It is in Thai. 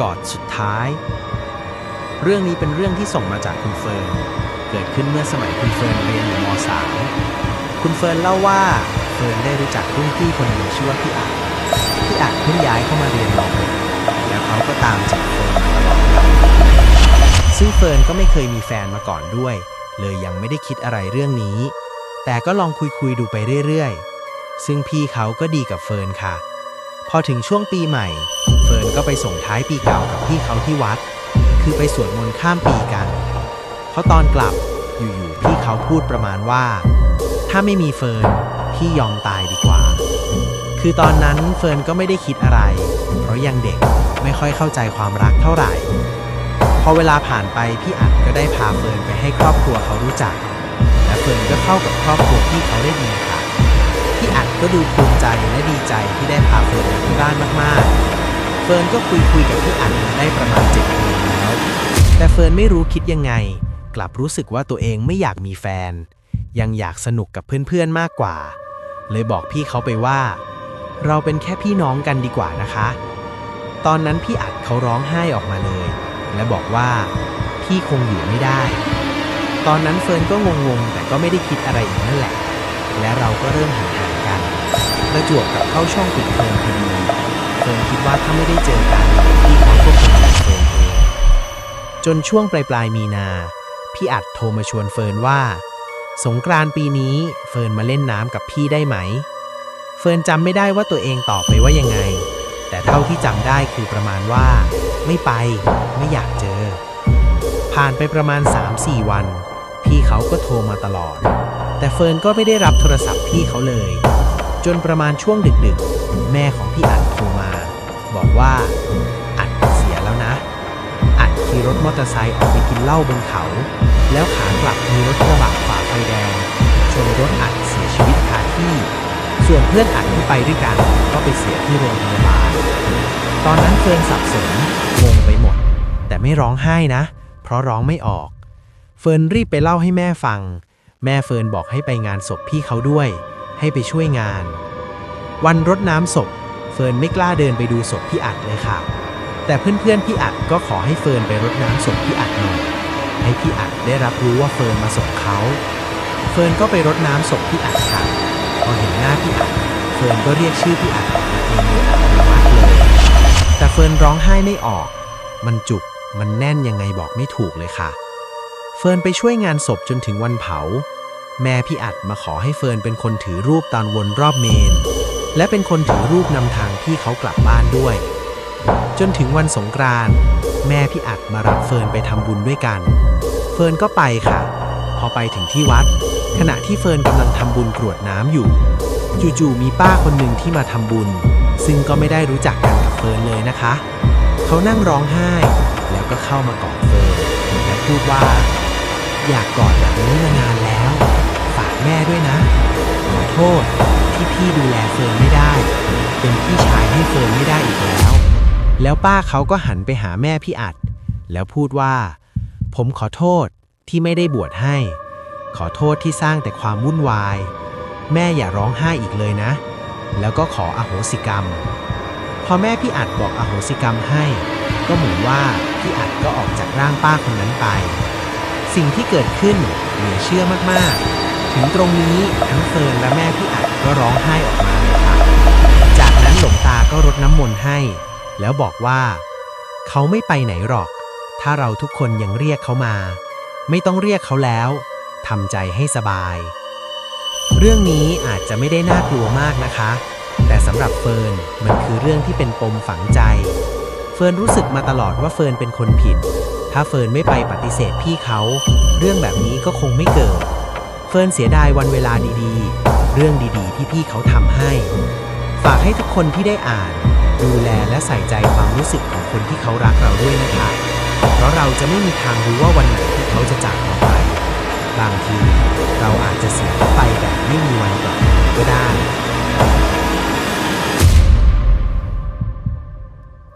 กอดสุดท้าย เรื่องนี้เป็นเรื่องที่ส่งมาจากคุณเฟิร์น เกิดขึ้นเมื่อสมัยคุณเฟิร์นเรียนอยู่ม .3 คุณเฟิร์นเล่าว่าเฟิร์นได้รู้จักรุ่นพี่คนหนึ่งชื่อว่าพี่อัดพี่อัดเพิ่งย้ายเข้ามาเรียนม .6 แล้วเขาก็ตามจีบเฟิร์นมาตลอดซึ่งเฟิร์นก็ไม่เคยมีแฟนมาก่อนด้วย เลยยังไม่ได้คิดอะไรเรื่องนี้ แต่ก็ลองคุยคุยๆดูไปเรื่อยๆ ซึ่งพี่เขาก็ดีกับเฟิร์นค่ะ พอถึงช่วงปีใหม่ เฟิร์นก็ไปส่งท้ายปีเก่ากับพี่เขาที่วัด คือไปสวดมนต์ข้ามปีกันเพราะตอนกลับอยู่ๆพี่เขาพูดประมาณว่า ถ้าไม่มีเฟิร์นพี่ยอมตายดีกว่า คือตอนนั้นเฟิร์นก็ไม่ได้คิดอะไร เพราะยังเด็กไม่ค่อยเข้าใจความรักเท่าไหร่ พอเวลาผ่านไปพี่อัดก็ได้พาเฟิร์นไปให้ครอบครัวเขารู้จัก และเฟิร์นก็เข้ากับครอบครัวพี่เขาได้ดีค่ะพี่อัดก็ดูภูมิใจและดีใจที่ได้พาเฟิร์นมาที่บ้านมากๆ เฟิร์นก็คุยคุยกับพี่อัดได้ประมาณเจ็ดเดือนแล้ว แต่เฟิร์นไม่รู้คิดยังไง กลับรู้สึกว่าตัวเองไม่อยากมีแฟน ยังอยากสนุกกับเพื่อนๆมากกว่า เลยบอกพี่เขาไปว่า เราเป็นแค่พี่น้องกันดีกว่านะคะ ตอนนั้นพี่อัดเขาร้องไห้ออกมาเลย และบอกว่าพี่คงอยู่ไม่ได้ ตอนนั้นเฟิร์นก็งงๆ แต่ก็ไม่ได้คิดอะไรอีกนั่นแหละ และเราก็เริ่มห่างๆกัน ประจวบกับเข้าช่องปิดเทอมพอดี เฟิร์นคิดว่าถ้าไม่ได้เจอกันพี่เขาก็คงมีเฟิร์นเองจนช่วงปลายปลายมีนา พี่อัดโทรมาชวนเฟิร์นว่า สงกรานต์ปีนี้เฟิร์นมาเล่นน้ำกับพี่ได้ไหม เฟิร์นจำไม่ได้ว่าตัวเองตอบไปว่ายังไง แต่เท่าที่จำได้คือประมาณว่า ไม่ไปไม่อยากเจอ ผ่านไปประมาณ 3-4 วัน พี่เขาก็โทรมาตลอด แต่เฟิร์นก็ไม่ได้รับโทรศัพท์พี่เขาเลย จนประมาณช่วงดึกๆ แม่ของพี่อัดโทรมา บอกว่า อัดเสียแล้วนะ อัดขี่รถมอเตอร์ไซค์ออกไปกินเหล้าบนเขา แล้วขากลับมีรถกระบะฝ่าไฟแดง ชนรถอัดเสียชีวิตคาที่ ส่วนเพื่อนอัดที่ไปด้วยกันก็ไปเสียที่โรงพยาบาลตอนนั้นเฟิร์นสับสนงงไปหมด แต่ไม่ร้องไห้นะ เพราะร้องไม่ออก เฟิร์นรีบไปเล่าให้แม่ฟัง แม่เฟิร์นบอกให้ไปงานศพพี่เขาด้วย ให้ไปช่วยงาน วันรดน้ำศพ เฟิร์นไม่กล้าเดินไปดูศพพี่อัดเลยค่ะ แต่เพื่อนๆพี่อัดก็ขอให้เฟิร์นไปรดน้ำศพพี่อัดหน่อยให้พี่อัดได้รับรู้ว่าเฟิร์นมาส่งเขา เฟิร์นก็ไปรดน้ำศพพี่อัดค่ะพอเห็นหน้าพี่อัด เฟิร์นก็เรียกชื่อพี่อัดมาเองโดยอัตโนมัติเลย แต่เฟิร์นร้องไห้ไม่ออก มันจุก มันแน่นยังไงบอกไม่ถูกเลยค่ะ เฟิร์นไปช่วยงานศพจนถึงวันเผา แม่พี่อัดมาขอให้เฟิร์นเป็นคนถือรูปตอนวนรอบเมน และเป็นคนถือรูปนำทางพี่เขากลับบ้านด้วย จนถึงวันสงกรานต์แม่พี่อัดมารับเฟิร์นไปทำบุญด้วยกัน เฟิร์นก็ไปค่ะ พอไปถึงที่วัด ขณะที่เฟิร์นกำลังทำบุญกรวดน้ำอยู่ จู่ๆมีป้าคนหนึ่งที่มาทำบุญ ซึ่งก็ไม่ได้รู้จักกันกับเฟิร์นเลยนะคะ เขานั่งร้องไห้ แล้วก็เข้ามากอดเฟิร์นและพูดว่า อยากกอดแบบนี้มานานแล้ว แม่ด้วยนะ ขอโทษที่พี่ดูแลเฟิร์นไม่ได้ เป็นพี่ชายให้เฟิร์นไม่ได้อีกแล้ว แล้วป้าเขาก็หันไปหาแม่พี่อัด แล้วพูดว่า ผมขอโทษที่ไม่ได้บวชให้ ขอโทษที่สร้างแต่ความวุ่นวาย แม่อย่าร้องไห้อีกเลยนะ แล้วก็ขออโหสิกรรม พอแม่พี่อัดบอกอโหสิกรรมให้ ก็เหมือนว่าพี่อัดก็ออกจากร่างป้าคนนั้นไป สิ่งที่เกิดขึ้นเหลือเชื่อมากๆ ถึงตรงนี้ทั้งเฟิร์นและแม่พี่อัดก็ร้องไห้ออกมาเลยครับจากนั้นหลวงตาก็รดน้ำมนต์ให้ แล้วบอกว่า เขาไม่ไปไหนหรอก ถ้าเราทุกคนยังเรียกเขามา ไม่ต้องเรียกเขาแล้วทำใจให้สบาย เรื่องนี้อาจจะไม่ได้น่ากลัวมากนะคะ แต่สำหรับเฟิร์นมันคือเรื่องที่เป็นปมฝังใจ เฟิร์นรู้สึกมาตลอดว่าเฟิร์นเป็นคนผิด ถ้าเฟิร์นไม่ไปปฏิเสธพี่เขา เรื่องแบบนี้ก็คงไม่เกิด ฟิร์นเสียดายวันเวลาดีๆ เรื่องดีๆ ที่พี่เขาทำให้ ฝากให้ทุกคนที่ได้อ่าน ดูแลและใส่ใจความรู้สึกของคนที่เขารักเราด้วยนะคะ เพราะเราจะไม่มีทางรู้ว่าวันไหนที่เขาจะจากเราไป บางที เราอาจจะเสียเขาไปแบบไม่มีวันกลับก็ได้